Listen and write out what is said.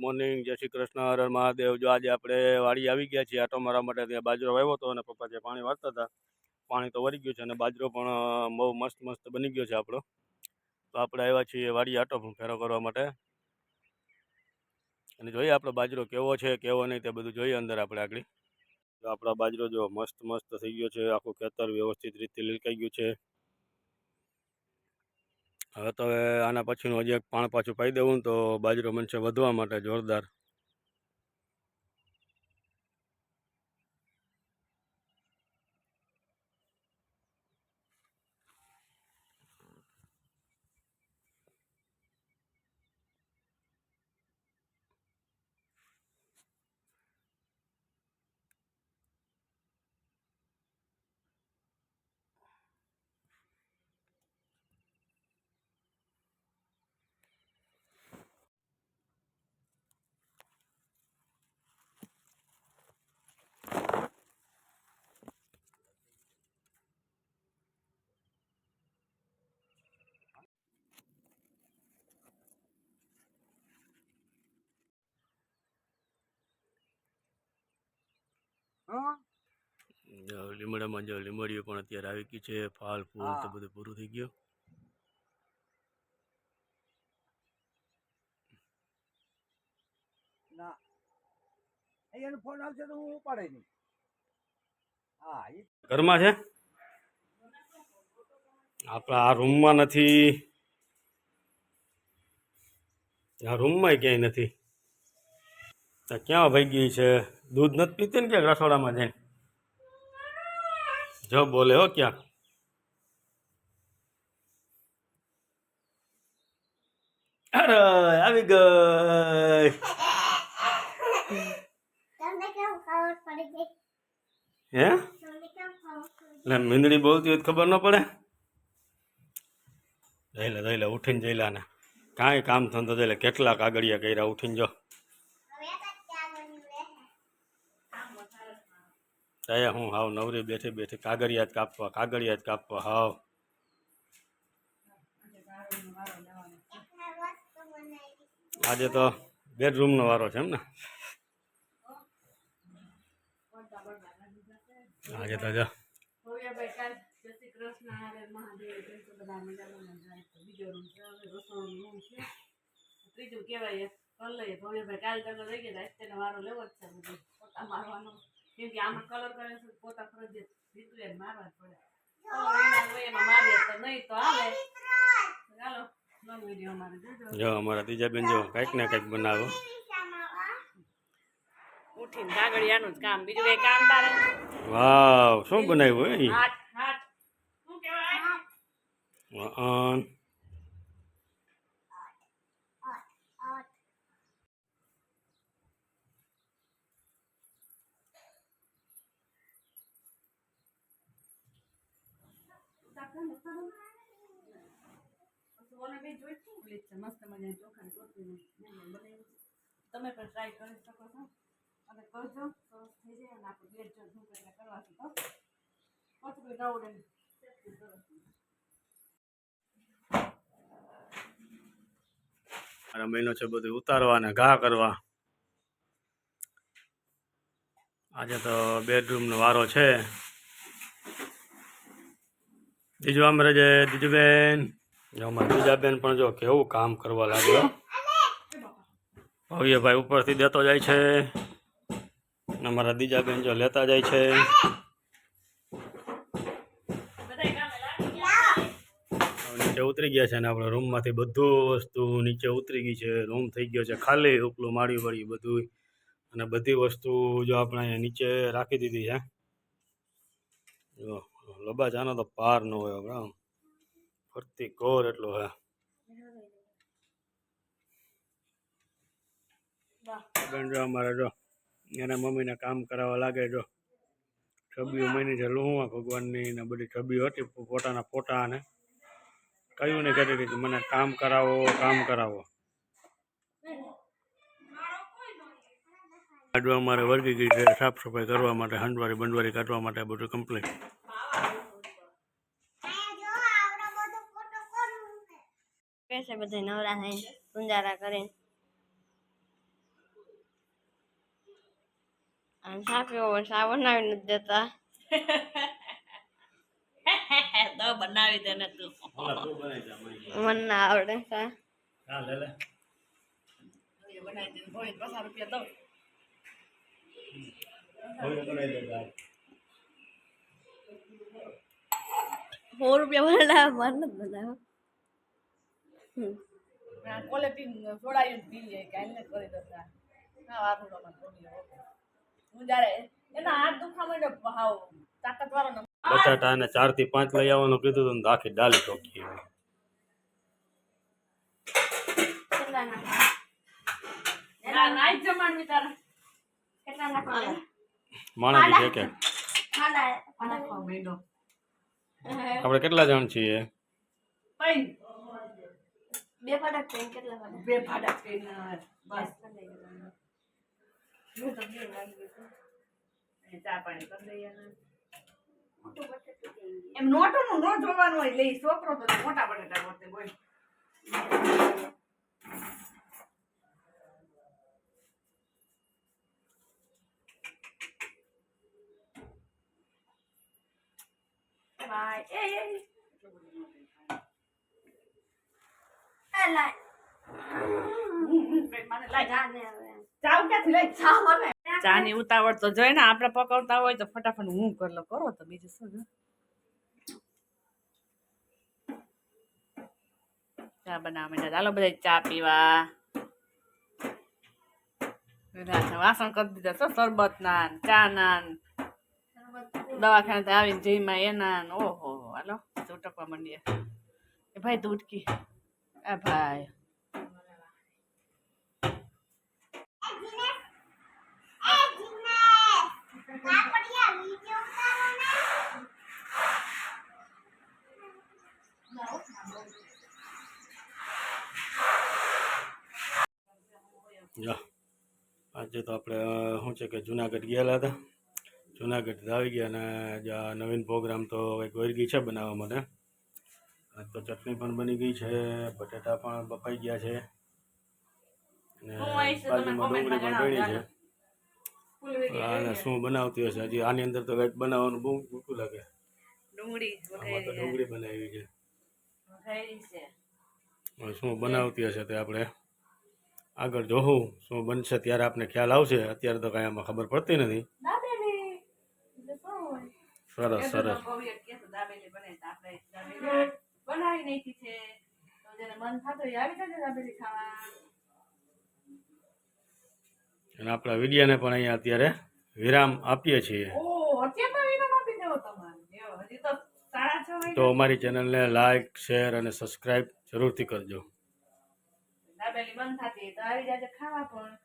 Morning જય શ્રી કૃષ્ણ, હર મહાદેવ. જો આજે આપણે વાડી આવી ગયા છીએ, આટો મારા માટે ત્યાં બાજરો વાવ્યો હતો અને પપ્પા ત્યાં પાણી વાળતા હતા. પાણી તો વળી ગયું છે અને બાજરો પણ બહુ મસ્ત મસ્ત બની ગયો છે આપણો. તો આપણે આવ્યા છીએ વાડી આટો ફેરો કરવા માટે. અને જોઈએ આપણો બાજરો કેવો છે, કેવો નહીં તે બધું જોઈએ અંદર આપણે આગળ. આપણો બાજરો જો મસ્ત મસ્ત થઈ ગયો છે, આખું ખેતર વ્યવસ્થિત રીતે લીલકાઈ ગયું છે. હવે તો હવે આના પછીનું હજી એક પાણ પાછું પાઈ દેવું તો બાજરો બનશે વધવા માટે જોરદાર. જો લીમડામાં જો લીમડીઓ પણ અત્યારે આવી ગઈ છે ફાલ ફૂલ તો બધું પૂરું થઈ ગયું. ના. અહીંયાનો ફોન આવશે તો હું ઉપાડે નહીં. હા ઘરમાં છે? આપણા આ રૂમમાં નથી. આ રૂમમાં ક્યાંય નથી. તો ક્યાં ભાઈ ગઈ છે? દૂધ નથી પીતી ને ક્યાંક રસોડામાં જઈને? જો બોલે હો ક્યાં? અરે આવી ગઈ. હે? એટલે મીંદડી બોલતી હોય ખબર ન પડે? જઈ લે જઈ લે ઉઠીને જઈ લે ને કાંઈ કામ ધંધો જઈ લે કેટલા કાગળિયા કર્યા ઉઠીને જો હવે તો ક્યાં બન્યું રે ત્યાં હું હાવ નવરી બેઠી બેઠી કાગળિયા જ કાપવા કાગળિયા જ કાપવા, હાવ. વસ્તુ બનાવી આજે તો બેડરૂમનો વારો છે એમ ને? આજે તો જો. ભવ્યભાઈ કાલ જય શ્રી કૃષ્ણ હરે મહાદેવ જય શ્રી બધા મજામાં મજા તો બીજો રૂમ છે હવે રસોડું રૂમ છે ત્રીજું કહેવાય એ કર લઈએ ભવ્યભાઈ કાલ તમે રહી ગયા હતા તેનો વારો લેવો જ છે બધું. પોતા મારવાનો. કેમ કે આમાં કલર કરે છે પોતા ફરજિયાત દીકરીએ મારવા પડે. કલર એના હોય એમાં મારીએ તો નહીં તો આવે. ચાલો લોંગ વીડિયો અમારે જોજો. જો અમારા ત્રીજા બેન જો કંઈક ને કંઈક બનાવો. ઉઠીને કાગળિયાનું જ કામ બીજું કઈ કામ તારે? વાવ શું બનાવ્યું શું કહેવાય વાહન ઓને બી જોઈ શું પ્લેટ છે મસ્ત મજાની ચોખાની ટોપલીની મેં બનાવી છે. તમે પણ ટ્રાય કરી શકો છો અને કરજો સરસ થઈ જાય અને આપણે બેટ જો શું કરીને કરવાથી તો રાઉડ એન્ડ મારા મહિનો છે બધું ઉતારવા અને ઘા કરવા. આજે તો બેડરૂમનો વારો છે. બીજું આમ રજે દીજુબેન અમારા બીજાબેન પણ જો કેવું કામ કરવા લાગ્યો. ભવ્યભાઈ ઉપરથી દેતો જાય છે. અમારા દીજાબેન જો લેતા જાય છે. નીચે ઉતરી ગયા છે ને આપણે રૂમમાંથી બધું વસ્તુ નીચે ઉતરી ગઈ છે. રૂમ થઈ ગયો છે ખાલી, ઉપલું, માળ્યું વાળ્યું બધું અને બધી વસ્તુ જો આપણે અહીંયા નીચે રાખી દીધી છે. જો. લબા જાનો તો પાર ન હોય આપણે. ફરતી કોર એટલો હે. બેન જો અમારે જો, એના મમ્મીને કામ કરાવવા લાગે જો. છબીઓ મહિની છે લુહવા ભગવાનની ને બધી છબીઓ હતી પોતાના ફોટા ને. કયું ને કરી હતી, મને કામ કરાવો કામ કરાવો. કાઢવા અમારે વર્ગી ગઈ છે, સાફ સફાઈ કરવા માટે હંડવારી બંડવારી કાઢવા માટે બધું કમ્પ્લીટ અહીંયા જો આવડો બધો ફોટો કોનું છે બધા નવરા થઈને ગુંજારા કરે અને ચા સા બનાવી નથી દેતા. તો બનાવી દે ને તું. ઓલા તું બનાવી જા મળી મને ના આવડે સા હા લે લે. બનાવી દે પચાસ રૂપિયા દઉં. બનાવી દે સો રૂપિયા વાળા માર નથી બધા ક્વોલિટી જોડાયું પી જાય કાંઈ ને કરી દો હા વારું હું જ્યારે એના હાથ દુખા હાવ તાકાતવાળો ને બટાટા અને ચારથી પાંચ લઈ આવવાનું કીધું હતું આખી ડાલી ટોકી માણસ છે કે આપણે કેટલા જણ છીએ? બે ફાટક પેન કેટલા બે ભાડા પૈન બસ. ચા પાણી કરી દઈએ એમ નોટોનું નો જોવાનું હોય લઈ છોકરો તો મોટા બટેટા બોલ. ભાઈ એ ચા મને ચા ની ઉતાવળ તો જોઈ ને આપણે પકવતા હોય તો ફટાફટ હું કરલો કરો તો બીજું શું ચા બનાવવા માંડ્યા ચાલો બધા ચા પીવા. વાસણ કરી દીધા છો સરબત ના ને ચા ના ને. દવાખાને આવીને જઈમાં એના ઓહો, હાલો ઉટકવા માંડીએ. એ ભાઈ તૂટકી આ ભાઈ. આજે તો આપણે શું છે કે, જુનાગઢ ગયેલા હતા. જુનાગઢ આવી ગયા અને જે આ નવીન પ્રોગ્રામ તો કંઈક વરગી છે બનાવવા માટે. આજ તો ચટણી પણ બની ગઈ છે બટેટા પણ બફાઈ ગયા છે. અને બાજુમાં ડુંગળી પણ બની છે. અને શું બનાવતી હશે? હજી આની અંદર તો કંઈક બનાવવાનું બહુ મોટું લાગે. આમાં તો ડુંગળી બનાવી છે. હવે શું બનાવતી હશે તે આપણે? આગળ જોવું શું બનશે ત્યારે આપને ખ્યાલ આવશે. અત્યારે તો કાંઈ આમાં ખબર પડતી નથી દાબેલી એટલે શું હોય સરસ સરસ. બનાવી નાખી છે. તો જેને મન થતું આવી જજો દાબેલી ખાવા. અને આપણા વિડીયાને પણ અહીંયા અત્યારે વિરામ આપીએ છીએ. તો અમારી ચેનલ ને ચેનલને લાઈક શેર અને સબસ્ક્રાઈબ જરૂરથી કરજો. દાબેલી થતી તો આવી જાજે ખાવા પણ.